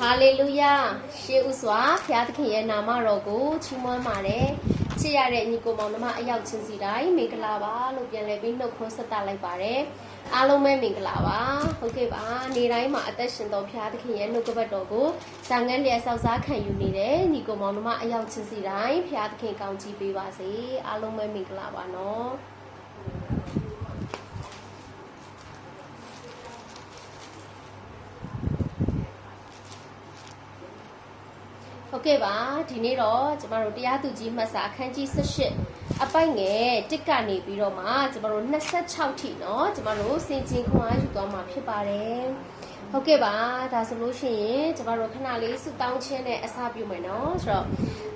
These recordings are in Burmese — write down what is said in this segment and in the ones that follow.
ဟာလေလုယာရှေးဥစွာဘုရားသခင်ရဲ့နာမတော်ကိုချီးမွမ်းပါတယ်ချစ်ရတဲ့ညီကိုမောင်နှမအယောက်ချင်းစီတိုင်းမင်္ဂလာပါလို့ပြန်လည်ပြီးနှုတ်ခွန်းဆက်သလိုက်ပါတယ်အားလုံးပဲမင်္ဂလာပါဟုတ်ကဲ့ပါနေတိုင်းမှာအသက်ရှင်တော်ဘုရားသခင်ရဲ့နှုတ်ကပတ်တော်ကိုဇာငန်းလျက်ဆောက်စားခံယူနေတဲ့ညီကိုမောင်နှမအယောက်ချင်းစီတိုင်းဘုရားသခင်ကောင်းချီးပေးပါစေအားလုံးပဲမင်္ဂလာပါနော် ဟုတ်ကဲ့ပါဒီနေ့တော့ကျမတို့တရားသူကြီးမှတ်စာအခန်းကြီး18အပိုက်ငယ်တစ်ကနေပြီးတော့မှကျမတို့26ထိเนาะကျမတို့စင်ကျင်ခွန်အားယူသွားမှာဖြစ်ပါတယ်ဟုတ်ကဲ့ပါဒါဆိုလို့ရှိရင်ကျမတို့ခဏလေးဆုတောင်းခြင်းနဲ့အစပြုမယ်เนาะဆိုတော့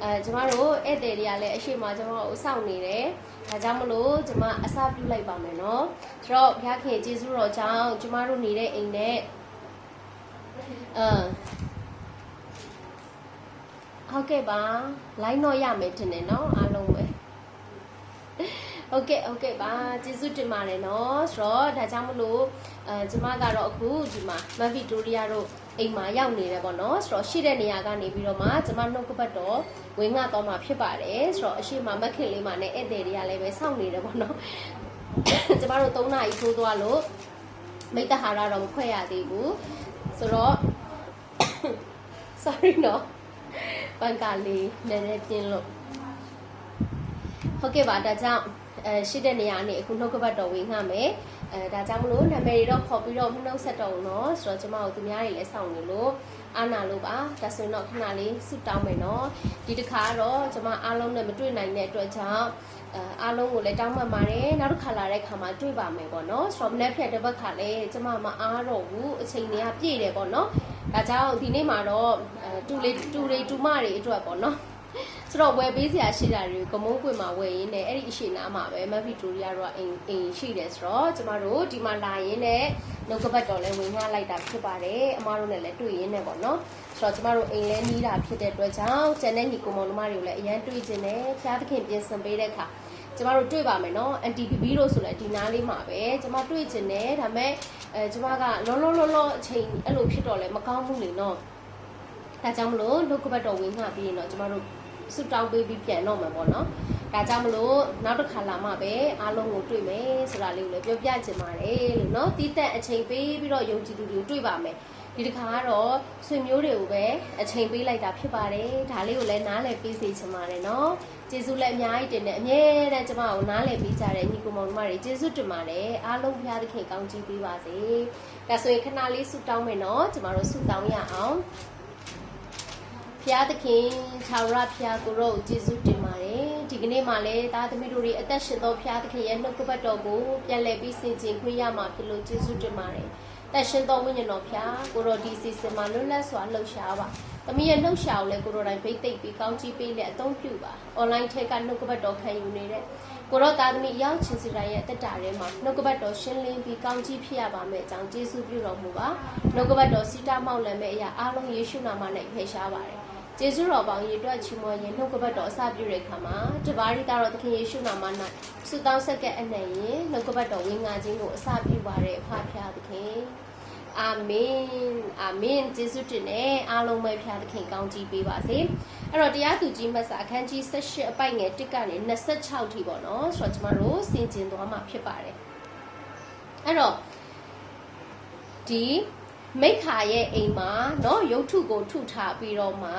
အဲကျမတို့ဧည့်သည်တွေကလည်းအရှိမကျမတို့စောင့်နေတယ်ဒါကြောင့်မလို့ကျမအစပြုလိုက်ပါမယ်เนาะဆိုတော့ဘုရားခင်ကျေးဇူးတော်ကြောင့်ကျမတို့နေတဲ့အိမ်နဲ့အဲ ဟုတ်ကဲ့ပါ line တော့ရမယ်တင်တယ်နော်အားလုံးပဲဟုတ်ကဲ့ဟုတ်ကဲ့ပါကျေးဇူးတင်ပါတယ်နော်ဆိုတော့ဒါကြောင့်မလို့အဲကျမကတော့အခုဒီမှာမဗီတိုရီယာတို့အိမ်မှာရောက်နေတယ်ပေါ့နော်ဆိုတော့ရှိတဲ့နေရာကနေပြီးတော့မှကျမနှုတ်ကပတ်တော့ဝင်းငှတော့မှာဖြစ်ပါတယ်ဆိုတော့အရှိမမက်ခင်လေးမှာနဲ့ဧည့်သည်တွေကလည်းပဲစောင့်နေတယ်ပေါ့နော်ကျမတို့3နာရီထိုးသွားလို့မိတ္တဟာရတော့မခွဲရသေးဘူးဆိုတော့ sorry နော် ပန်ကာလေးနည်းနည်းပြင်းလို့ဟုတ်ကဲ့ပါဒါကြောင့်အဲရှိတဲ့နေရာနေအခုနှုတ်ကပတ်တော်ဝင်ငှမယ်အဲဒါကြောင့်မလို့နာမည်တွေတော့ခေါ်ပြီးတော့နှုတ်ဆက်တော်နော်ဆိုတော့ကျမတို့သူများတွေလည်းစောင့်နေလို့အာနာလို့ပါဒါဆိုရင်တော့ခဏလေးဆုတောင်းမယ်နော်ဒီတစ်ခါတော့ကျမအားလုံးနဲ့မတွေ့နိုင်တဲ့အတွက်ကြောင့်အဲအားလုံးကိုလည်းတောင်းပန်ပါတယ်နောက်တစ်ခါလာတဲ့ခါမှာတွေ့ပါမယ်ပေါ့နော်ဆိုတော့မနေ့ဖြတ်တစ်ပတ်ခါလည်းကျမမအားတော့ဘူးအချိန်တွေကပြည့်တယ်ပေါ့နော် ဒါကြောင့်ဒီနေ့မှာတော့အဲတူလေးတူလေးတူမတွေအတွက်ပေါ့နော်ဆိုတော့ဝယ်ပေးစရာရှိတာတွေကိုကမုန်းကွင်မှာဝယ်ရင်းနဲ့အဲ့ဒီအရှိနာမှာပဲမက်ဗီတိုရီယာတော့အိမ်အိမ်ရှိတယ်ဆိုတော့ကျမတို့ဒီမှာလာရင်းနဲ့နှုတ်ကပတ်တော်လဲဝင်ငှလိုက်တာဖြစ်ပါတယ်အမားတို့နဲ့လည်းတွေ့ရင်းနဲ့ပေါ့နော်ဆိုတော့ကျမတို့အိမ်လဲနီးတာဖြစ်တဲ့အတွက်ကြောင့်ကျန်တဲ့ညီကိုမောင်နှမတွေကိုလည်းအရန်တွေ့ကျင်တယ်ဖျားသခင်ပြင်ဆင်ပေးတဲ့အခါ ကျမတို့တွေ့ပါမယ်နော်အန်တီဘီဘီတို့ဆိုလည်းဒီနားလေးမှာပဲကျမတွေ့ကျင်တယ်ဒါပေမဲ့အဲကျမကလောလောလောလောအချိန်အဲ့လိုဖြစ်တော့လဲမကောင်းဘူးလေနော်ဒါကြောင့်မလို့နှုတ်ကပတ်တော်ဝင်ငှပြီးရင်တော့ကျမတို့ဆုတောင်းပေးပြီးပြန်တော့မှာပေါ့နော်။ဒါကြောင့်မလို့နောက်တစ်ခါလာမှပဲအားလုံးကိုတွေ့မယ်ဆိုတာလေးကိုလည်းပြောပြချင်ပါတယ်လို့နော်။တီးတက်အချိန်ပေးပြီးတော့ယုံကြည်သူတွေကိုတွေ့ပါမယ်။ဒီတစ်ခါကတော့ဆွေမျိုးတွေကိုပဲအချိန်ပေးလိုက်တာဖြစ်ပါတယ်။ဒါလေးကိုလည်းနားလည်ပေးစေချင်ပါတယ်နော်။ ကျေးဇူးလည်းအများကြီးတင်တယ်အမြဲတမ်းကျမကိုနားလည်ပေးကြတဲ့ညီကိုမောင်တို့မတွေကျေးဇူးတင်ပါတယ်။အားလုံးဘုရားသခင်ကောင်းချီးပေးပါစေ။ဒါဆိုရင်ခဏလေးဆုတောင်းမယ်နော်။ကျမတို့ဆုတောင်းရအောင်။ဖျားသခင်ခြာဝရဖျားကိုတော့ကျေးဇူးတင်ပါတယ်ဒီကနေ့မှလည်းသားသမီးတို့တွေအသက်ရှင်သောဖျားသခင်ရဲ့နှုတ်ကပတ်တော်ကိုပြန်လည်ပြီးဆင်ခြင်ခွင့်ရမှာဖြစ်လို့ကျေးဇူးတင်ပါတယ်သက်ရှင်သောဝိညာဉ်တော်ဖျားကိုတော့ဒီစီစဉ်မှာလွတ်လပ်စွာလှုပ်ရှားပါ သမီးရဲ့နှုတ်ရှာကိုလည်းကိုတော့တိုင်းဗိတ်သိပ်ပြီးကောင်းချီးပေးလက်အသုံးပြုပါအွန်လိုင်းထက်ကနှုတ်ကပတ်တော်ခံယူနေတဲ့ကိုတော့သားသမီးရောက်ချင်းစီတိုင်းရဲ့အသက်တာထဲမှာနှုတ်ကပတ်တော်ရှင်းလင်းပြီးကောင်းချီးဖြစ်ရပါမယ်အကြောင်းကျေးဇူးပြုတော်မူပါနှုတ်ကပတ်တော်စီတာမောက်လည်းမဲ့အရာအားလုံးယေရှုနာမနဲ့ဖယ်ရှားပါတယ်ကျေးဇူးတော်ပေါင်းရေအတွက်ချီးမွမ်းရင်နှုတ်ကပတ်တော်အစပြုတဲ့အခါမှာတပါးရီကတော့သခင်ယေရှုနာမ၌ဆုတောင်းဆက်ကအနံ့ရင်နှုတ်ကပတ်တော်ဝင်ငါခြင်းကိုအစပြုပါတဲ့အဖဖျားသခင် အာမင်အာမင်ကျေးဇူးတင်တယ်အားလုံးပဲဖျားသခင်ကောင်းချီးပေးပါစေအဲ့တော့တရားသူကြီးမတ်စာအခန်းကြီး18အပိုက်ငယ်1ကနေ26ထိပေါ့နော်ဆိုတော့ကျမတို့ဆင်ကျင်သွားမှာဖြစ်ပါတယ်အဲ့တော့ဒီမိခါရဲ့အိမ်မှာเนาะရုပ်ထုကိုထုထားပြီးတော့မှ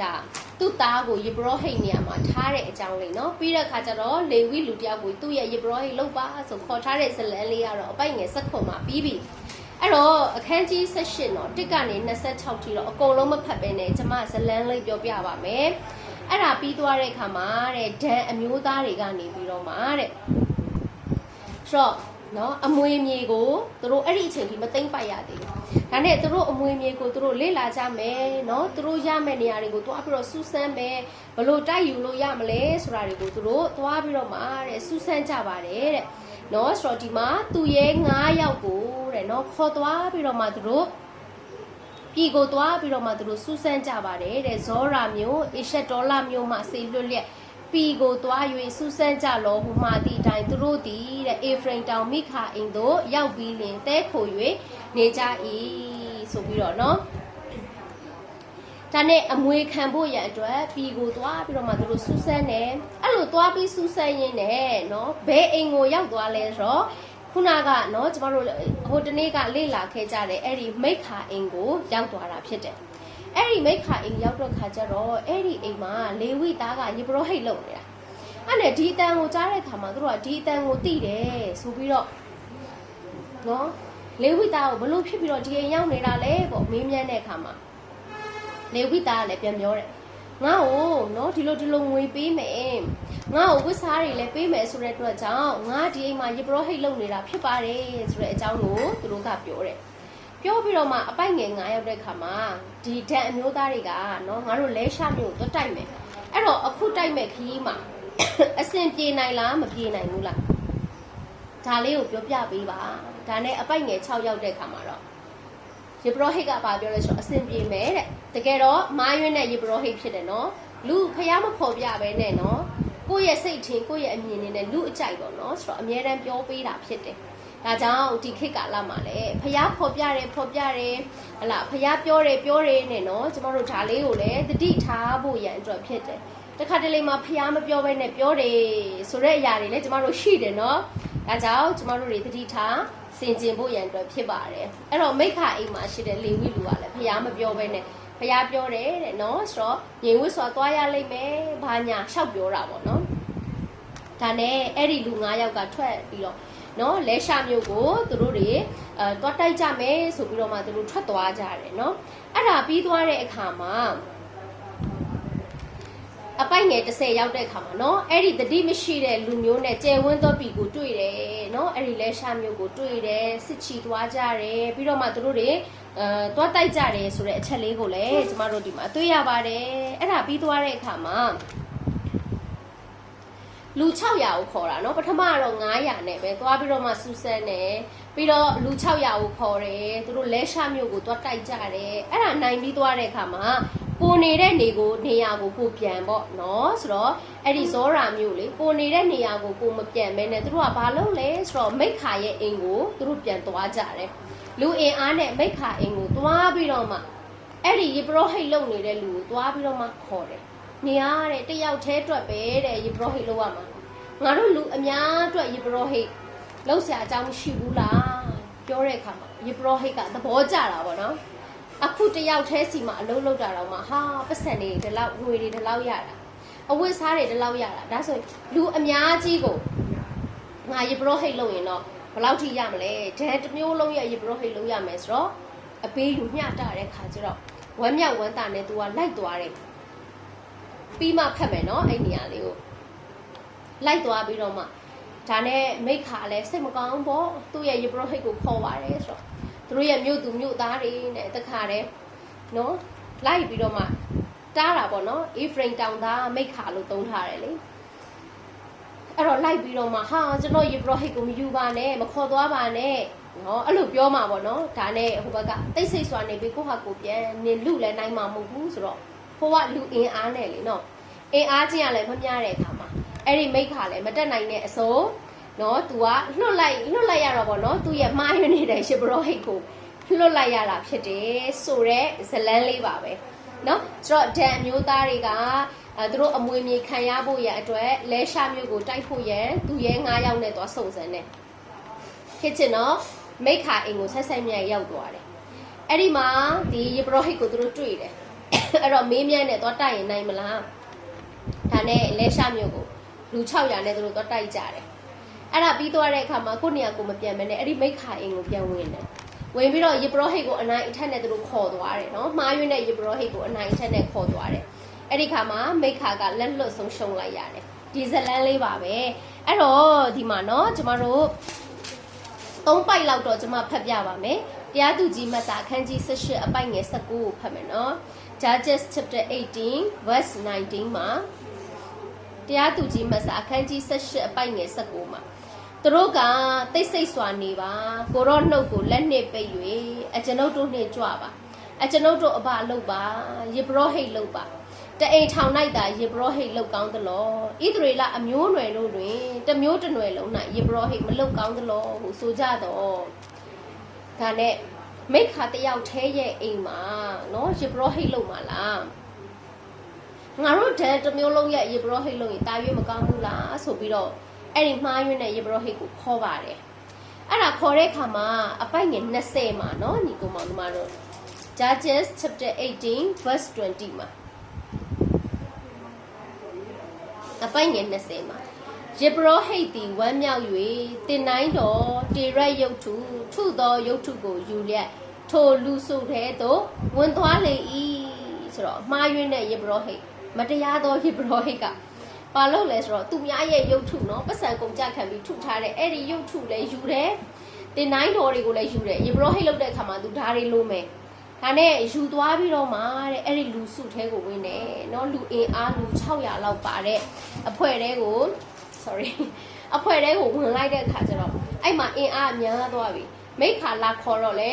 ဒါသူ့သားကိုယေဘရဟိတ်နေရာမှာထားတဲ့အကြောင်းလေးเนาะပြီးတဲ့အခါကျတော့လေဝိလူတယောက်ကိုသူ့ရဲ့ယေဘရဟိတ်လောက်ပါဆိုခေါ်ထားတဲ့ဇလန်လေးကတော့အပိုက်ငယ်ဆက်ခွန်မှာပြီးပြီ အဲ့တော့အခန်းကြီး18တော့1ကနေ26ထိတော့အကုန်လုံးမဖတ်ပဲနဲ့ကျွန်မဇလန်းလေးပြောပြပါမယ်အဲ့ဒါပြီးသွားတဲ့အခါမှာတဲ့ဒန်အမျိုးသားတွေကနေပြီးတော့မှတဲ့ဆိုတော့နော်အမွေမြေကိုသူတို့အဲ့ဒီအချိန်ကြီးမသိမ့်ပိုက်ရသေးဘူး။ဒါနဲ့သူတို့အမွေမြေကိုသူတို့လေ့လာကြမယ်နော်သူတို့ရမယ့်နေရာတွေကိုသွားပြီးတော့စူးစမ်းမယ်ဘလို့တိုက်ယူလို့ရမလဲဆိုတာတွေကိုသူတို့သွားပြီးတော့မှတဲ့စူးစမ်းကြပါတယ်တဲ့။ နော်ဆိုတော့ဒီမှာသူရဲ့9ယောက်ကိုတဲ့နော်ခေါ်သွားပြီးတော့မှသူတို့ပြည်ကိုသွားပြီးတော့မှသူတို့စူးစမ်းကြပါတယ်တဲ့ဇောရာမျိုးအေရှက်ဒေါလာမျိုးမှဆေလွတ်လျက် ပီကိုသွား၍စူးစမ်းကြလောဟူမှသည့်အတိုင်းသူတို့သည်တဲ့အေဖရိမ်တောင်မိခါအိမ်သို့ရောက်ပြီးလင်တဲခို၍နေကြ၏ဆိုပြီးတော့เนาะ ဒါနဲ့အမွေခံဖို့ရန်အတွက်ပြည်ကိုသွားပြီးတော့မှသူတို့စူးစမ်းတယ်အဲ့လိုသွားပြီးစူးစမ်းရင်းနဲ့နော်ဘယ်အိမ်ကိုရောက်သွားလဲဆိုတော့ခုနကနော်ကျမတို့ဟိုတနေ့ကလေ့လာခဲ့ကြတယ်အဲ့ဒီမိခါအိမ်ကိုရောက်သွားတာဖြစ်တယ်အဲ့ဒီမိခါအိမ်ရောက်တော့ခါကျတော့အဲ့ဒီအိမ်မှာလေဝိသားကယေဘရဟိတ်လုပ်နေတာအဲ့နဲ့ဒီအတန်ကိုကြားတဲ့ခါမှာသူတို့ကဒီအတန်ကိုသိတယ်ဆိုပြီးတော့နော်လေဝိသားကိုဘလို့ဖြစ်ပြီးတော့ဒီအိမ်ရောက်နေတာလဲပေါ့မေးမြန်းတဲ့ခါမှာ လေဝိသားကလည်းပြန်ပြောတယ်ငါ့ကိုနော်ဒီလိုဒီလိုငွေပေးမယ်ငါ့ကိုဝတ်စားတွေလည်းပေးမယ်ဆိုတဲ့အတွက်ကြောင့်ငါဒီအိမ်မှာယေဘရဟိတ်လုပ်နေတာဖြစ်ပါတယ်ဆိုတဲ့အကြောင်းကိုသူတို့ကပြောတယ်ပြောပြီးတော့မှအပိုက်ငယ်9ရောက်တဲ့ခါမှာဒီဓာတ်အမျိုးသားတွေကနော်ငါတို့လဲရှာမျိုးတော့တိုက်မယ်အဲ့တော့အခုတိုက်မဲ့ခရီးမှာအစင်ပြေနိုင်လားမပြေနိုင်ဘူးလားဒါလေးကိုပြောပြပေးပါဒါနဲ့အပိုက်ငယ်6ရောက်တဲ့ခါမှာတော့ ယေဘရဟိတ်ကပါပြောလဲဆိုတော့အဆင်ပြေမယ်တဲ့တကယ်တော့မာယွန်းနဲ့ယေဘရဟိတ်ဖြစ်တယ်နော်လူဖျားမဖော်ပြပဲနဲ့နော်ကိုယ့်ရဲ့စိတ်ထင်ကိုယ့်ရဲ့အမြင်နဲ့လူအကြိုက်ပေါ့နော်ဆိုတော့အမြဲတမ်းပြောပေးတာဖြစ်တယ်ဒါကြောင့်ဒီခေတ်ကာလမှာလည်းဖျားဖော်ပြတယ်ဖော်ပြတယ်ဟလာဖျားပြောတယ်ပြောတယ်နဲ့နော်ကျမတို့ဒါလေးကိုလည်းတတိထားဖို့ရန်အတွက်ဖြစ်တယ်တခါတလေမှာဖျားမပြောဘဲနဲ့ပြောတယ်ဆိုတဲ့အရာတွေလည်းကျမတို့ရှိတယ်နော်ဒါကြောင့်ကျမတို့တွေတတိထား စင်ကျင်ဖို့ရန်အတွက်ဖြစ်ပါတယ်အဲ့တော့မိခါအိမ်မှာရှိတဲ့လေဝိလူကလည်းဖျားမပြောဘဲနဲ့ဖျားပြောတယ်တဲ့နော်ဆိုတော့ငြိမ်ဝတ်စွာသွားရလိမ့်မယ်ဘာညာရှောက်ပြောတာပေါ့နော်ဒါနဲ့အဲ့ဒီလူ9ယောက်ကထွက်ပြီးတော့နော်လဲရှာမျိုးကိုသူတို့တွေအဲတွားတိုက်ကြမယ်ဆိုပြီးတော့မှသူတို့ထွက်သွားကြတယ်နော်အဲ့ဒါပြီးသွားတဲ့အခါမှာ အပိုက်ငယ်30ရောက်တဲ့ခါမှာเนาะအဲ့ဒီတတိမရှိတဲ့လူမျိုးနဲ့ကျယ်ဝန်းသောပြည်ကိုတွေ့တယ်เนาะအဲ့ဒီလဲရှာမျိုးကိုတွေ့တယ်စစ်ချီသွားကြတယ်ပြီးတော့မှသူတို့တွေအဲသွားတိုက်ကြတယ်ဆိုတဲ့အချက်လေးကိုလည်းကျမတို့ဒီမှာတွေ့ရပါတယ်အဲ့ဒါပြီးသွားတဲ့အခါမှာလူ600ကိုခေါ်တာเนาะပထမကတော့900နဲ့ပဲသွားပြီးတော့မှစူးစမ်းတယ်ပြီးတော့လူ600ကိုခေါ်တယ်သူတို့လဲရှာမျိုးကိုသွားတိုက်ကြတယ်အဲ့ဒါနိုင်ပြီးသွားတဲ့အခါမှာ ကိုနေတဲ့နေကိုနေရာကိုကိုပြန်ပေါ့နော်ဆိုတော့အဲ့ဒီဇောရာမျိုးလေကိုနေတဲ့နေရာကိုကိုမပြန်မဲနဲ့သူတို့ကဘာလုပ်လဲဆိုတော့မိခါရဲ့အိမ်ကိုသူတို့ပြန်သွားကြတယ်လူအင်အားနဲ့မိခါအိမ်ကိုသွားပြီးတော့မှအဲ့ဒီယေဘရဟိတ်လုံနေတဲ့လူကိုသွားပြီးတော့မှခေါ်တယ်နေရတဲ့တယောက်တည်းအတွက်ပဲတဲ့ယေဘရဟိတ်လောက်ရမှာငါတို့လူအများအတွက်ယေဘရဟိတ်လောက်ဆရာအကြောင်းမရှိဘူးလားပြောတဲ့အခါမှာယေဘရဟိတ်ကသဘောကျတာပေါ့နော် အခုတယောက်တည်းစီမှာအလုံးလောက်တာတော့မှဟာပတ်စံတွေဒီလောက်ငွေတွေဒီလောက်ရတာအဝတ်စားတွေဒီလောက်ရတာဒါဆိုရင်လူအများကြီးကိုငါရေဘရောဟိတ်လုပ်ရင်တော့ဘယ်လောက်ထိရမလဲဒန်တစ်မျိုးလုံးရဲ့ရေဘရောဟိတ်လုပ်ရမယ်ဆိုတော့အပေးလူမျှတာတဲ့ခါကျတော့ဝမ်းမြောက်ဝမ်းသာနဲ့ तू ကလိုက်သွားတယ်ပြီးမှဖတ်မယ်နော်အဲ့နေရာလေးကိုလိုက်သွားပြီးတော့မှဒါနဲ့မိခါလည်းစိတ်မကောင်းပေါ့သူ့ရဲ့ရေဘရောဟိတ်ကိုခေါ်ပါတယ်ဆိုတော့ သူတို့ရဲ့မြို့သူမြို့သားတွေနဲ့တခါတည်းနော်လိုက်ပြီးတော့မှတားတာပေါ့နော်အေဖရင်တောင်သားမိတ်ခါလို့သုံးထားတယ်လေအဲ့တော့လိုက်ပြီးတော့မှဟာကျွန်တော်ယေဘရဟိတ်ကိုမယူပါနဲ့မခေါ်သွားပါနဲ့နော်အဲ့လိုပြောမှာပေါ့နော်ဒါနဲ့ဟိုဘက်ကတိတ်ဆိတ်စွာနေပြီးကိုဟာကိုပြန်နေလူလည်းနိုင်မှာမဟုတ်ဘူးဆိုတော့ဟိုကလူအင်အားနဲ့လေနော်အင်အားချင်းကလည်းမမျှတဲ့အခါမှာအဲ့ဒီမိတ်ခါလည်းမတက်နိုင်တဲ့အစိုး နော် तू ကလွတ်လိုက်လွတ်လိုက်ရတော့ဗောနော်သူ့ရဲ့မှားယွင်းနေတဲ့ရှစ်ဘရောဟိတ်ကိုလွတ်လိုက်ရတာဖြစ်တယ်ဆိုတော့ဇလန်းလေးပါပဲနော်ဆိုတော့ဒန်အမျိုးသားတွေကအဲသူတို့အမွေမြေခံရဖို့ရအတွက်လဲရှာမျိုးကိုတိုက်ဖို့ရန်သူရဲ9ယောက်နဲ့သွားစုံစမ်းတယ်ဖြစ်ချင်တော့မိခါအိမ်ကိုဆက်ဆက်မြတ်ရောက်သွားတယ်အဲ့ဒီမှာဒီယေဘရဟိတ်ကိုသူတို့တွေ့တယ်အဲ့တော့မေးမြန်းနဲ့သွားတိုက်ရင်နိုင်မလားဒါနဲ့လဲရှာမျိုးကိုလူ600နဲ့သူတို့သွားတိုက်ကြတယ် အဲ့ဒါပြီးသွားတဲ့အခါမှာကိုယ့်နေရာကိုမပြန်မနဲ့အဲ့ဒီမိခါအင်ကိုပြန်ဝင်တယ်ဝင်ပြီးတော့ယေဘရဟိတ်ကိုအနိုင်အထက်နဲ့သူတို့ခေါ်သွားတယ်နော်မှားရွေးတဲ့ယေဘရဟိတ်ကိုအနိုင်အထက်နဲ့ခေါ်သွားတယ်အဲ့ဒီခါမှာမိခါကလက်လွတ်ဆုံးရှုံးလိုက်ရတယ်ဒီဇလန်းလေးပါပဲအဲ့တော့ဒီမှာနော်ကျမတို့သုံးပိုက်လောက်တော့ကျမဖတ်ပြပါမယ်တရားသူကြီးမတ်စာအခန်းကြီး18အပိုက်ငယ်19ကိုဖတ်မယ်နော် Judges chapter 18 verse 19မှာတရားသူကြီးမတ်စာအခန်းကြီး18အပိုက်ငယ်19မှာ သူတို့ကတိတ်ဆိတ်စွာနေပါကိုရောနှုတ်ကိုလက်နှင့်ပိတ်၍အကျွန်ုပ်တို့နှင့်ကြွပါအကျွန်ုပ်တို့အဘလုပ်ပါယေဘရဟိတ်လုပ်ပါတအိမ်ထောင်၌သာယေဘရဟိတ်လုပ်ကောင်းသလောဣသရေလအမျိုးနွယ်တို့တွင်တမျိုးတစ်နွယ်လုံး၌ယေဘရဟိတ်မလုပ်ကောင်းသလောဟုဆိုကြတော့ဒါနဲ့မိခါတယောက်ထဲရဲ့အိမ်မှာနော်ရေဘရောဟိတ်လုံမှာလားငါတို့ဒန်တစ်မျိုးလုံးရဲ့ရေဘရောဟိတ်လုံရင်တာရွေးမကောင်းဘူးလားဆိုပြီးတော့ အဲ့ဒီမှားရွေးတဲ့ရေဘရောဟိတ်ကိုခေါ်ပါတယ်အဲ့ဒါခေါ်တဲ့အခါမှာအပိုက်ငယ်20မှာနော်ညီကောင်မောင်တို့မတို့ Judges chapter 18 verse 20မှာအပိုက်ငယ်20မှာယေဘရဟိတ်သည်ဝမ်းမြောက်၍တင်တိုင်းတော်တေရက်ရုပ်ထုထုသောရုပ်ထုကိုယူလျက်ထိုလူစုတဲ့သို့ဝင်သွားလေ၏ဆိုတော့မှားယွင်းတဲ့ယေဘရဟိတ်မတရားသောယေဘရဟိတ်က ဘာလို့လဲဆိုတော့သူများရဲ့ရုပ်ထုနော်ပတ်စံကုန်ကြခံပြီးထုထားတဲ့အဲ့ဒီရုပ်ထုလည်းယူတယ်တင်တိုင်းတော်တွေကိုလည်းယူတယ်ယေဘရဟိတ်လုပ်တဲ့အခါမှာသူဓာတ်တွေလုံးမယ်ဒါနဲ့ယူသွားပြီးတော့မှတဲ့အဲ့ဒီလူစုထဲကိုဝင်တယ်เนาะလူအင်အားလူ600လောက်ပါတဲ့အဖွဲ့တဲကို sorry အဖွဲ့တဲကိုဝင်လိုက်တဲ့အခါကျတော့အဲ့မှာအင်အားများသွားပြီမိခါလာခေါ်တော့လေ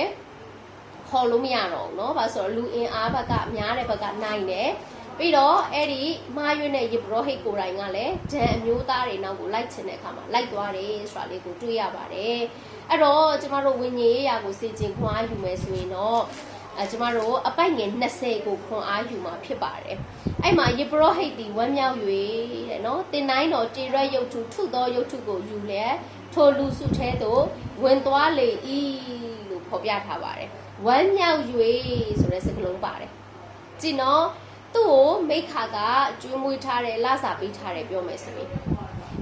ခေါ်လို့မရတော့ဘူးเนาะဘာဆိုတော့လူအင်အားဘက်ကများတဲ့ဘက်ကနိုင်တယ် ပြီးတော့အဲ့ဒီမာရွေးနဲ့ယေဘရဟိတ်ကိုယ်တိုင်ကလည်းဒန်အမျိုးသားတွေနောက်ကိုလိုက်ချင်တဲ့အခါမှာလိုက်သွားတယ်ဆိုတာလေးကိုတွေ့ရပါတယ်အဲ့တော့ကျမတို့ဝิญဉ်ရေးရာကိုစီကျင်ခွန်အားယူမယ်ဆိုရင်တော့အဲကျမတို့အပိုက်ငယ်20ကိုခွန်အားယူမှာဖြစ်ပါတယ်အဲ့မှာယေဘရဟိတ်ဒီဝမ်းမြောက်၍တဲ့နော်တင်တိုင်းတော်တေရက်ရုပ်ထုထုသောရုပ်ထုကိုယူလဲထိုလူစုထဲသို့ဝင်သွားလေ၏လို့ဖော်ပြထားပါတယ်ဝမ်းမြောက်၍ဆိုတဲ့စကားလုံးပါတယ်ကြည့်နော် သူ့ကိုမိခါကကျွေးမွေးထားတယ်လစာပေးထားတယ်ပြောမယ်ဆိုရင်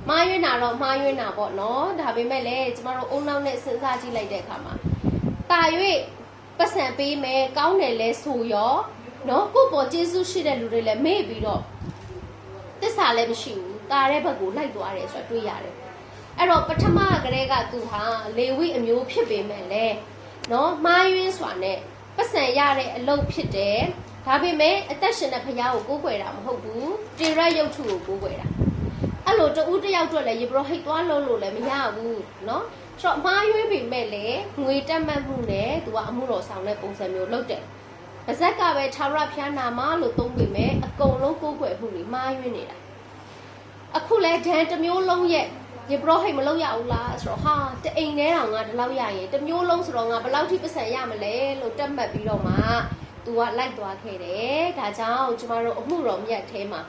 မှားယွင်းတာတော့မှားယွင်းတာပေါ့နော်ဒါပေမဲ့လည်းကျမတို့အုံနောက်နဲ့စဉ်းစားကြည့်လိုက်တဲ့အခါမှာတာ၍ပတ်စံပေးမယ်ကောင်းတယ်လဲဆိုရောနော်ကိုယ့်ပေါ်ကျေးဇူးရှိတဲ့လူတွေလည်းမေ့ပြီးတော့တစ္ဆာလည်းမရှိဘူးတာတဲ့ဘက်ကိုလိုက်သွားတယ်ဆိုတာတွေ့ရတယ်အဲ့တော့ပထမကတည်းကသူဟာလေဝိအမျိုးဖြစ်ပေမဲ့လည်းနော်မှားယွင်းစွာနဲ့ပတ်စံရတဲ့အလုပ်ဖြစ်တယ် ဒါပေမဲ့အသက်ရှင်တဲ့ဖရားကိုကိုးကွယ်တာမဟုတ်ဘူးတေရက်ရုပ်ထုကိုကိုးကွယ်တာအဲ့လိုတူတယောက်အတွက်လည်းယေဘရဟိတ်သွားလို့လို့လည်းမရဘူးเนาะဆိုတော့မှားရွေးပေမဲ့လည်းငွေတက်မှတ်မှုနဲ့သူကအမှုတော်ဆောင်တဲ့ပုံစံမျိုးလုပ်တယ်ပါဇက်ကပဲထာဝရဖျားနာမလို့သုံးပေမဲ့အကုန်လုံးကိုးကွယ်မှုတွေမှားရွေးနေတာအခုလဲဒန်တစ်မျိုးလုံးရဲ့ယေဘရဟိတ်မလုပ်ရဘူးလားဆိုတော့ဟာတအိမ်ထဲတောင်ငါဒီလောက်ရရင်တစ်မျိုးလုံးဆိုတော့ငါဘယ်လောက်ထိပတ်စံရမလဲလို့တက်မှတ်ပြီးတော့မှ သူကလိုက်သွားခဲ့တယ်ဒါကြောင့်ကျမတို့အမှုတော်မြတ်ထဲမှာ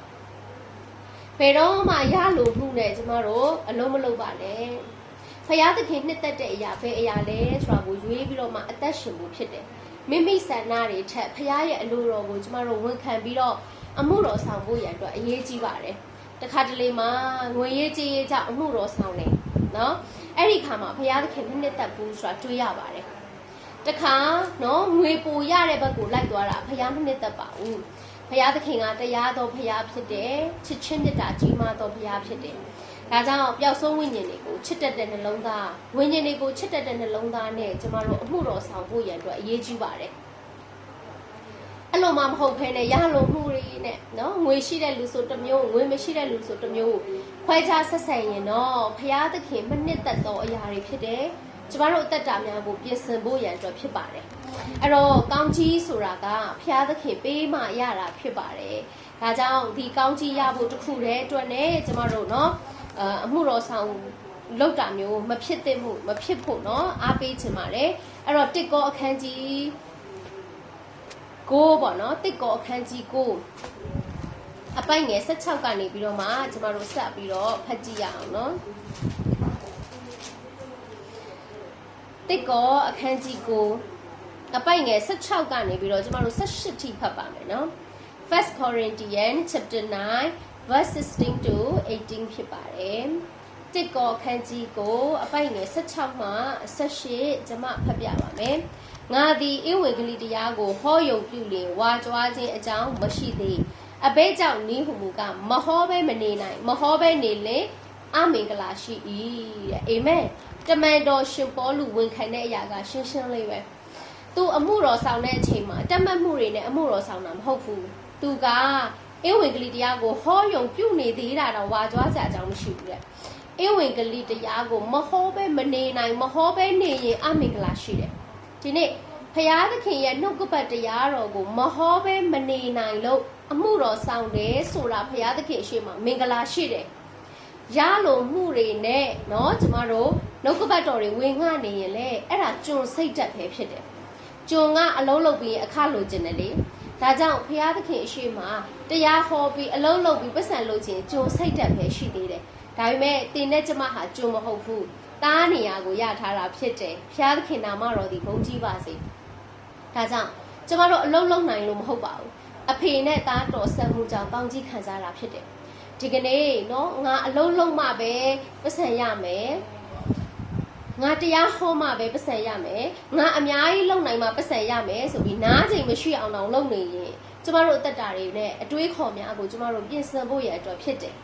ဘယ်တော့မှရလို့မှုနဲ့ကျမတို့အလုံးမလုံးပါနဲ့ဖယားသခင်နှစ်သက်တဲ့အရာဘယ်အရာလဲဆိုတာကိုရွေးပြီးတော့မှအသက်ရှင်ဖို့ဖြစ်တယ်မိမိဆန္ဒတွေထက်ဖယားရဲ့အလိုတော်ကိုကျမတို့ဝန်ခံပြီးတော့အမှုတော်ဆောင်ဖို့ရန်အတွက်အရေးကြီးပါတယ်တခါတလေမှာငွေရေးကြေးရေးကြောင့်အမှုတော်ဆောင်တယ်နော်အဲ့ဒီခါမှာဘုရားသခင်နှစ်သက်ဘူးဆိုတာတွေးရပါတယ် တခါနော်ငွေပိုရတဲ့ဘက်ကိုလိုက်သွားတာဘုရားမနှစ်သက်ပါဘူးဘုရားသခင်ကတရားတော်ဘုရားဖြစ်တယ်ချစ်ချင်းမြတ်တာကြီးမားတော်ဘုရားဖြစ်တယ်ဒါကြောင့်ပျောက်ဆုံးဝိညာဉ်တွေကိုချစ်တတ်တဲ့နှလုံးသားဝိညာဉ်တွေကိုချစ်တတ်တဲ့နှလုံးသားနဲ့ကျမတို့အမှုတော်ဆောင်ဖို့ရန်အတွက်အရေးကြီးပါတယ်အဲ့လိုမှမဟုတ်ဖ ೇನೆ ရလုံမှုတွေနဲ့နော်ငွေရှိတဲ့လူဆိုတစ်မျိုးငွေမရှိတဲ့လူဆိုတစ်မျိုးခွဲခြားဆက်ဆံရင်တော့ဘုရားသခင်မနှစ်သက်သောအရာတွေဖြစ်တယ် ကျမတို့အသက်တာများကိုပြင်ဆင်ဖို့ရန်အတွက်ဖြစ်ပါတယ်အဲ့တော့ကောင်းကြီးဆိုတာကဘုရားသခင်ပေးမှရတာဖြစ်ပါတယ်ဒါကြောင့်ဒီကောင်းကြီးရဖို့တစ်ခုတည်းအတွက်နဲ့ကျမတို့เนาะအမှုတော်ဆောင်လောက်တာမျိုးမဖြစ်သင့်မှုမဖြစ်ဖို့เนาะအားပေးချင်ပါတယ်အဲ့တော့တစ်ကောအခန်းကြီးကိုပေါ့နော်တစ်ကောအခန်းကြီးကိုအပိုက်ငယ်16ကနေပြီးတော့မှကျမတို့ဆက်ပြီးတော့ဖတ်ကြည့်ရအောင်နော် တစ်ကောအခန်းကြီးကိုအပိုက်ငယ်16ကနေပြီးတော့ကျမတို့18ထိဖတ်ပါမယ်နော် First Corinthians chapter 9 verse 16 to 18ဖြစ်ပါတယ်တစ်ကောအခန်းကြီးကိုအပိုက်ငယ်16မှ18ကျမဖတ်ပြပါမယ်ငါသည်ဧဝံဂေလိတရားကိုဟောယုံပြုလင်ဝါကြွားခြင်းအကြောင်းမရှိသေးအဘဲကြောင့်နီးဟုမူကမဟောဘဲမနေနိုင် မဟောဘဲနေလေအမင်္ဂလာရှိ၏တဲ့အာမင် တမန်တော်ရှင်ပေါလုဝန်ခံတဲ့အရာကရှင်းရှင်းလေးပဲသူအမှုတော်ဆောင်တဲ့အချိန်မှာတတ်မှတ်မှုတွေနဲ့အမှုတော်ဆောင်တာမဟုတ်ဘူးသူကဧဝံဂေလိတရားကိုဟောယုံပြုနေသေးတာတော့ဝါကြွားစရာအကြောင်းမရှိဘူးတဲ့ဧဝံဂေလိတရားကိုမဟောဘဲမနေနိုင်မဟောဘဲနေရင်အမင်္ဂလာရှိတယ်ဒီနေ့ဖရာသခင်ရဲ့နှုတ်ကပတ်တရားတော်ကိုမဟောဘဲမနေနိုင်လို့အမှုတော်ဆောင်တယ်ဆိုတာဖရာသခင်ရှေ့မှာမင်္ဂလာရှိတယ် ရလိုမှုတွေနဲ့เนาะကျမတို့နှုတ်ကပတ်တော်တွေဝင်ငှနေရင်လေအဲ့ဒါကျွန်စိတ်တက်ပဲဖြစ်တယ် ဂျုံကအလုံးလုံးပြီးအခလိုချင်တယ်လေဒါကြောင့်ဖရာသခင်အရှိမတရားဟောပြီးအလုံးလုံးပြီးပတ်စံလုပ်ခြင်းဂျုံစိတ်တက်ပဲရှိသေးတယ်ဒါပေမဲ့တင်တဲ့ကျမဟာဂျုံမဟုတ်ဘူးတားနေရာကိုရထားတာဖြစ်တယ်ဖရာသခင်နာမတော်ဒီဘုန်းကြီးပါစေဒါကြောင့်ကျမတို့အလုံးလုံးနိုင်လို့မဟုတ်ပါဘူးအဖေနဲ့သားတော်ဆက်မှုကြောင့်ကောင်းကြီးခံစားတာဖြစ်တယ် ဒီကနေ့နော်ငါအလုံးလုံးမှပဲပတ်စံရမယ်ငါတရားဟောမှပဲပတ်စံရမယ်ငါအများကြီးလုံနိုင်မှပတ်စံရမယ်ဆိုပြီးနားချိန်မရှိအောင်အောင်လုပ်နေရင်ကျမတို့အသက်တာတွေနဲ့အတွေးခေါ်များကိုကျမတို့ပြင်ဆင်ဖို့ရအတွက်ဖြစ်တယ်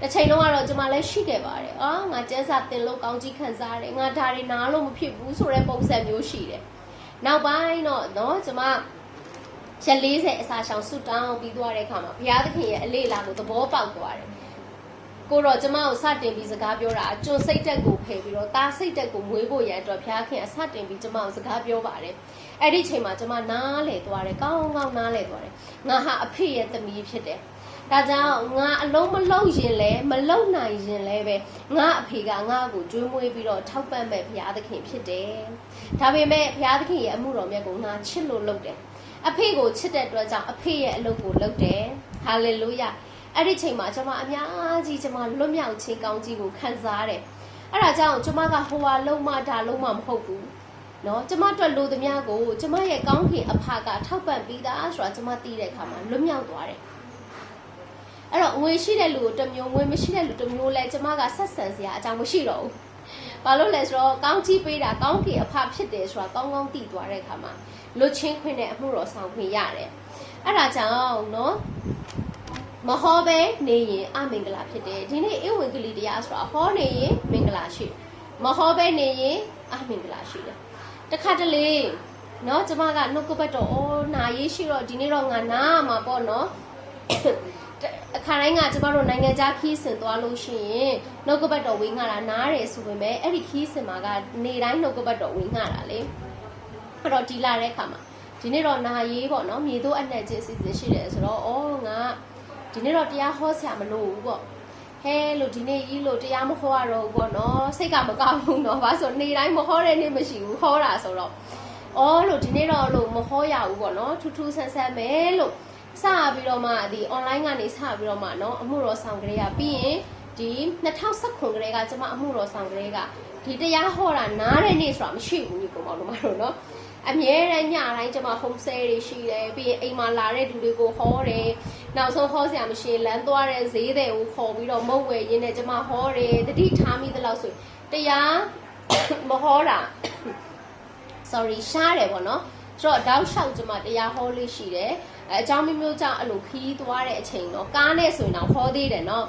တစ်ချိန်လုံးကတော့ကျမလည်းရှိခဲ့ပါတယ်။အော်ငါကျန်းစာတင်လို့ကောင်းကြီးခံစားရတယ်။ငါဒါတွေနားလို့မဖြစ်ဘူးဆိုတဲ့ပုံစံမျိုးရှိတယ်။နောက်ပိုင်းတော့နော်ကျမ ရက်40အစာရှောင်ဆူတောင်းပြီးသွားတဲ့အခါမှာဘုရားသခင်ရဲ့အလေးလာကိုသဘောပေါက်သွားတယ်။ကိုတော့ကျမကိုစတင်ပြီးစကားပြောတာကျွန်စိတ်တက်ကိုဖယ်ပြီးတော့တာစိတ်တက်ကိုမွေးဖို့ရန်အတွက်ဘုရားခင်အစတင်ပြီးကျမကိုစကားပြောပါတယ်။အဲ့ဒီချိန်မှာကျမနားလေသွားတယ်ကောင်းကောင်းနားလေသွားတယ်။ငါဟာအဖေရဲ့သမီးဖြစ်တယ်။ဒါကြောင့်ငါအလုံးမလုံးရင်လဲမလုံးနိုင်ရင်လဲပဲငါအဖေကငါ့ကိုကျွေးမွေးပြီးတော့ထောက်ပံ့မဲ့ဘုရားသခင်ဖြစ်တယ်။ဒါပေမဲ့ဘုရားသခင်ရဲ့အမှုတော်မြတ်ကိုငါချစ်လို့လုပ်တယ်။ အဖေကိုချစ်တဲ့အတွက်ကြောင့်အဖေရဲ့အလုပ်ကိုလုပ်တယ်။ဟာလေလုယာ။အဲ့ဒီချိန်မှာကျွန်မအများကြီးကျွန်မလွတ်မြောက်ခြင်းကောင်းကြီးကိုခံစားရတယ်။အဲ့ဒါကြောင့်ကျွန်မကဟိုဟာလုံးမဒါလုံးမမဟုတ်ဘူး။နော်ကျမတို့လူသမျှကိုကျမရဲ့ကောင်းခင်အဖကထောက်ပံ့ပြီးသားဆိုတာကျမသိတဲ့အခါမှာလွတ်မြောက်သွားတယ်။အဲ့တော့ငွေရှိတဲ့လူကိုတစ်မျိုးငွေမရှိတဲ့လူတစ်မျိုးလဲကျမကဆက်ဆံစရာအကြောင်းမရှိတော့ဘူး။ဘာလို့လဲဆိုတော့ကောင်းကြီးပေးတာကောင်းခင်အဖဖြစ်တယ်ဆိုတာကောင်းကောင်းသိသွားတဲ့အခါမှာ လွတ်ချင်းခွင့်နဲ့အမှုတော်ဆောင်ခွင့်ရတယ်။အဲ့ဒါကြောင့်နော်မဟောပဲနေရင်အမင်္ဂလာဖြစ်တယ်ဒီနေ့ဧဝံဂေလိတရားဆိုတာဟောနေရင်မင်္ဂလာရှိမဟောပဲနေရင်အမင်္ဂလာရှိတယ်တခါတလေနော်ကျမကနှုတ်ကပတ်တော်အော်နာရေးရှိတော့ဒီနေ့တော့ငါနားမှာပေါ့နော်အခါတိုင်းကကျမတို့နိုင်ငံခြားခီးစင်သွားလို့ရှိရင်နှုတ်ကပတ်တော်ဝင်းငါတာနားတယ်ဆိုပေမဲ့အဲ့ဒီခီးစင်မှာကနေတိုင်းနှုတ်ကပတ်တော်ဝင်းငါတာလေ အဲ့တော့ဒီလာတဲ့အခါမှာဒီနေ့တော့နာရေးပေါ့နော်မြေတို့အနှက်ချင်းအစီအစဉ်ရှိတယ်ဆိုတော့အော်ငါဒီနေ့တော့တရားဟောဆရာမလို့ဘူးပေါ့ဟဲလို့ဒီနေ့ကြီးလို့တရားမဟောရတော့ဘူးပေါ့နော်စိတ်ကမကောင်းဘူးနော်ဘာဆိုနေတိုင်းမဟောတဲ့နေ့မရှိဘူးဟောတာဆိုတော့အော်လို့ဒီနေ့တော့လို့မဟောရဘူးပေါ့နော်ထူးထူးဆန်းဆန်းပဲလို့စပြီးတော့မှဒီ online ကနေစပြီးတော့မှနော်အမှုတော်ဆောင်ကလေးကပြီးရင်ဒီ2019ကလေးကကျွန်မအမှုတော်ဆောင်ကလေးကဒီတရားဟောတာနားတဲ့နေ့ဆိုတာမရှိဘူးညီကောင်မတို့မတို့နော် အမြဲတမ်းညတိုင်းကျွန်မ home sale တွေရှိတယ်ပြီးရင်အိမ်မှာလာတဲ့လူတွေကိုဟောတယ်နောက်ဆုံးဟောဆရာမရှိရင်လမ်းသွားတဲ့ဈေးတွေကိုခေါ်ပြီးတော့မုတ်ဝယ်ရင်းနဲ့ကျွန်မဟောတယ်တတိထားမိသလောက်ဆိုတရားမဟောတာ sorry ရှားတယ်ပေါ့နော်ဆိုတော့တောက်လျှောက်ကျွန်မတရားဟောလေးရှိတယ်အဲအကြောင်းမျိုးမျိုးကြောင့်အဲ့လိုခီးသွားတဲ့အချိန်တော့ကားနဲ့ဆိုရင်တော့ဟောသေးတယ်နော်